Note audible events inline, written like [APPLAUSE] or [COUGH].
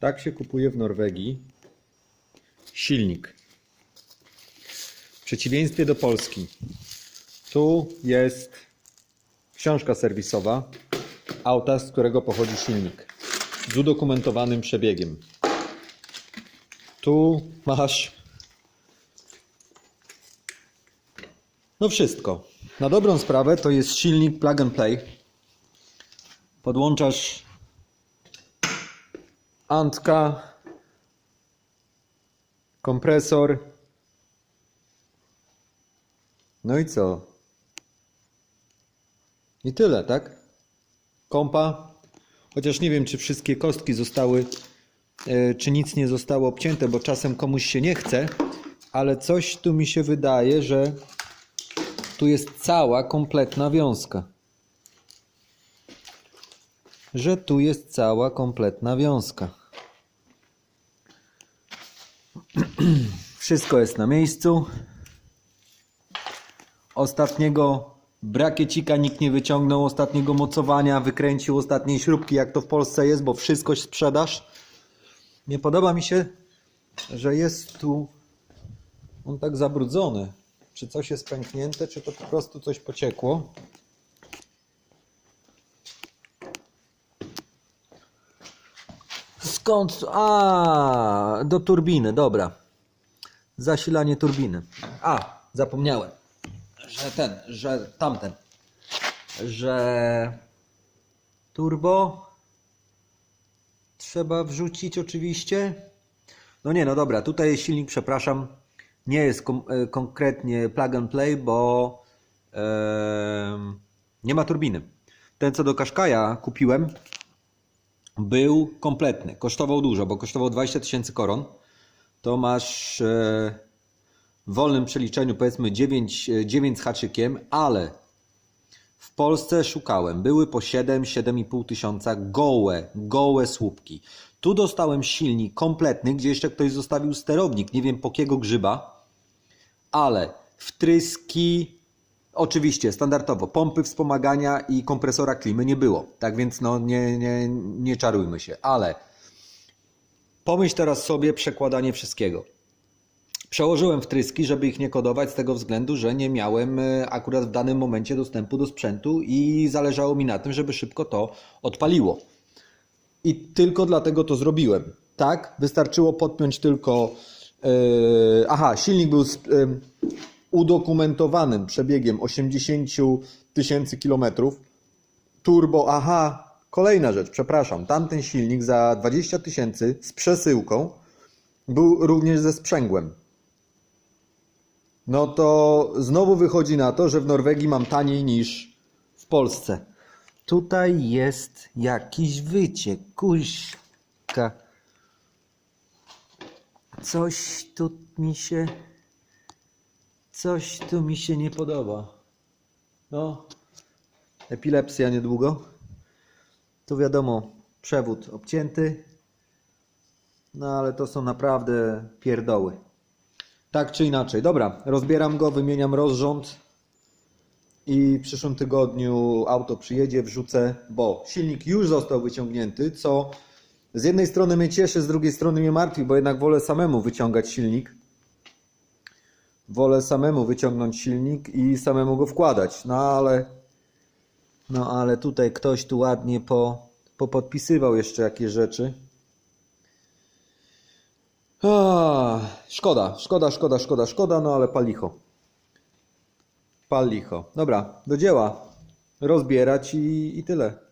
Tak się kupuje w Norwegii silnik. W przeciwieństwie do Polski. Tu jest książka serwisowa auta, z którego pochodzi silnik. Z udokumentowanym przebiegiem. Tu masz no wszystko. Na dobrą sprawę to jest silnik plug and play. Podłączasz Antka, kompresor. No i co? I tyle, tak? Kompa. Chociaż nie wiem, czy wszystkie kostki zostały, e, czy nic nie zostało obcięte, bo czasem komuś się nie chce, ale coś tu mi się wydaje, że tu jest cała, kompletna wiązka. Że tu jest cała, kompletna wiązka. [CLEARS THROAT] Wszystko jest na miejscu. Ostatniego brakiecika nikt nie wyciągnął, ostatniego mocowania, wykręcił ostatniej śrubki, jak to w Polsce jest, bo wszystko sprzedaż. Nie podoba mi się, że jest tu on tak zabrudzony. Czy coś jest pęknięte, czy to po prostu coś pociekło. Skąd? A, do turbiny, dobra. Zasilanie turbiny. A, zapomniałem, że ten, że tamten, że turbo trzeba wrzucić oczywiście. No nie, no dobra, tutaj silnik, przepraszam, nie jest e, konkretnie plug and play, bo nie ma turbiny. Ten, co do Qashqai'a kupiłem, był kompletny. Kosztował dużo, bo kosztował 20 tysięcy koron. To masz e, w wolnym przeliczeniu powiedzmy 9, e, 9 z haczykiem, ale w Polsce szukałem. Były po 7, 7,5 tysiąca gołe, gołe słupki. Tu dostałem silnik kompletny, gdzie jeszcze ktoś zostawił sterownik, nie wiem po kiego grzyba, ale wtryski, oczywiście standardowo, pompy wspomagania i kompresora klimy nie było. Tak więc no nie, nie, nie czarujmy się, ale pomyśl teraz sobie przekładanie wszystkiego. Przełożyłem wtryski, żeby ich nie kodować z tego względu, że nie miałem e, akurat w danym momencie dostępu do sprzętu i zależało mi na tym, żeby szybko to odpaliło. I tylko dlatego to zrobiłem. Tak, wystarczyło podpiąć tylko. e, aha, silnik był z e, udokumentowanym przebiegiem 80 tysięcy kilometrów. Turbo, aha, kolejna rzecz, przepraszam. Tamten silnik za 20 tysięcy z przesyłką był również ze sprzęgłem. No to znowu wychodzi na to, że w Norwegii mam taniej niż w Polsce. Tutaj jest jakiś wyciek, kuśka. Coś tu mi się. Coś tu mi się nie podoba. No, epilepsja niedługo. Tu wiadomo, przewód obcięty. No ale to są naprawdę pierdoły. Tak czy inaczej. Dobra, rozbieram go, wymieniam rozrząd i w przyszłym tygodniu auto przyjedzie, wrzucę, bo silnik już został wyciągnięty, co z jednej strony mnie cieszy, z drugiej strony mnie martwi, bo jednak wolę samemu wyciągać silnik. Wolę samemu wyciągnąć silnik i samemu go wkładać. No ale no ale tutaj ktoś tu ładnie po, popodpisywał jeszcze jakieś rzeczy. Ah, szkoda, szkoda, szkoda, szkoda, szkoda, no ale palicho. Pal licho. Dobra, do dzieła. Rozbierać i, i tyle.